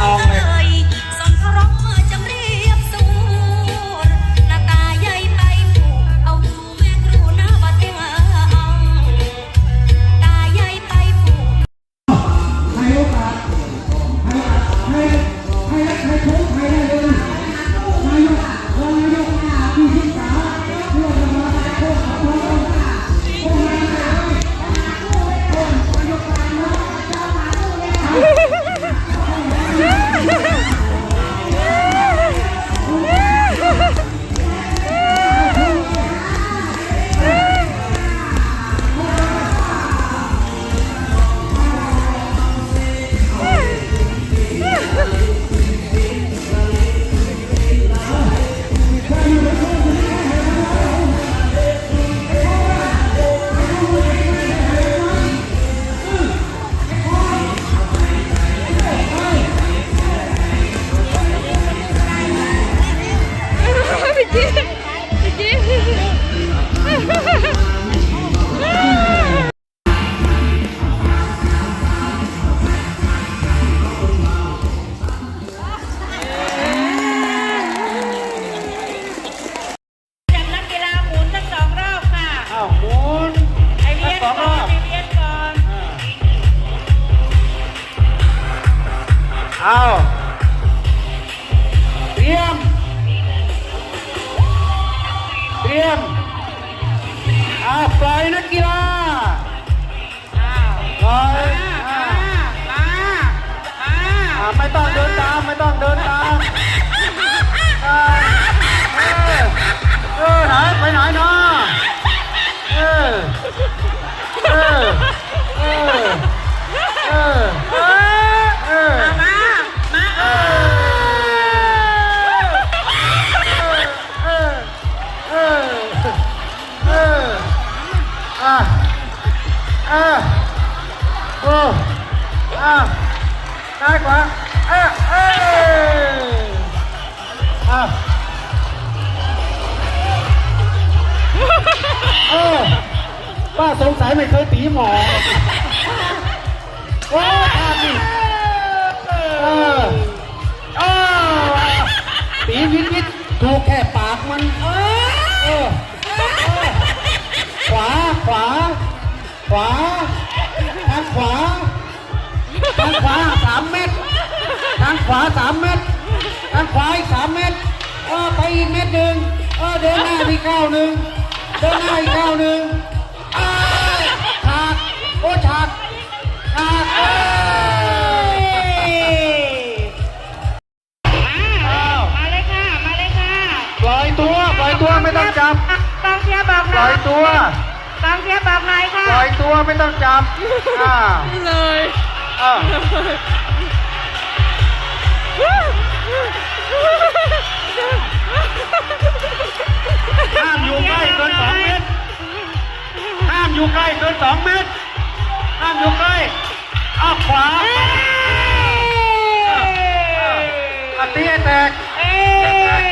โอ้เอ ไม่ต้องเดินตาม ไม่ต้องเดินตามอ่าเออเออไหนไปไหนเนาะเออเออเออเออเออเออมามาเออเออเออเอออะอะ โอ้อะซ้ายขวาเออเอออะเออป้าสงสัยไม่เคยตีหมอโอ้ทานดิเออเออตีวิทวิทถูกแค่ปากมันเออเออเออขวาขวาขวา ขวาสามเมตรทางขวาอีกสามเมตรเออไปอีกเมตรหนึ่งเออเดินหน้าอีกเก้าวหนึ่งเดินหน้าอีกเก้าวหนึ่งอ้ายฉากโอ้ฉากฉากเอ้ยมาเลยค่ะ มาเลยค่ะปล่อยตัวปล่อยตัวไม่ต้องจับกองเชียร์บอกปหน่ล่ออยยตัวกองเชียร์บอกหน่อยค่ะปล่อยตัวไม่ต้องจับอ่าเลยอ่าห้ ขวาอะตีให้แตกเอ้ย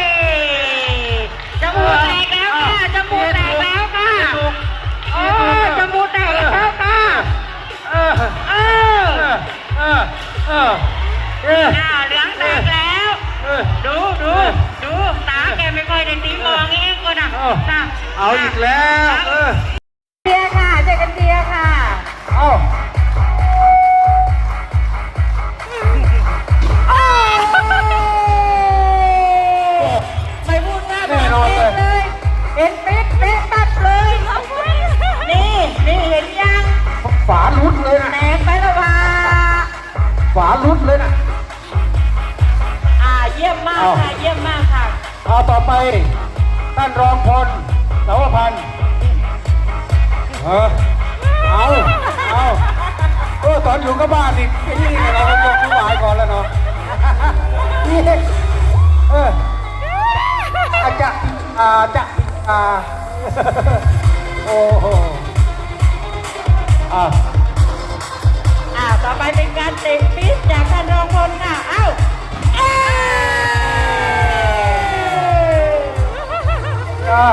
จมูกแตกแล้วค่ะจมูกแตกแล้วค่ะโอ้จมูกแตกแล้วค่ะเออเออเออเออเออหน้าเหลืองแตกแล้วเออดูดูดูตาแกไม่ค่อยได้ตีมองเองก็นะเอานะเอาอีกแล้ว ฝาลุดเลยนะอ่าเยี่ยมมากเอาค่ะ เยี่ยมมากค่ะ เอาต่อไปท่านรองพลสาวพันธ์เออเอาเอาเออตอนอยู่กับบ้านนี่นี่เราก็ยกมือไหวก่อนแล้วเนาะนี่เอออาจจะอาจะอาโอ้โหอะอ่า ต่อไปเป็นการเตะปี๊จากท่านรองพลค่ะ เอ้าเอ้า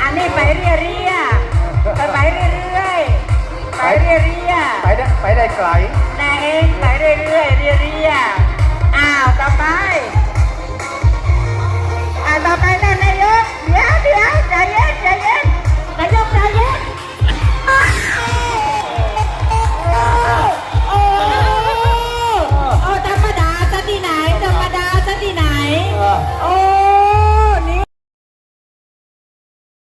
อันนี้ไปเรียเรียไปไปเรื่อยๆไปเรียเรียไปได้ไปได้ไกล ๆนาเองไปเรื่อยๆ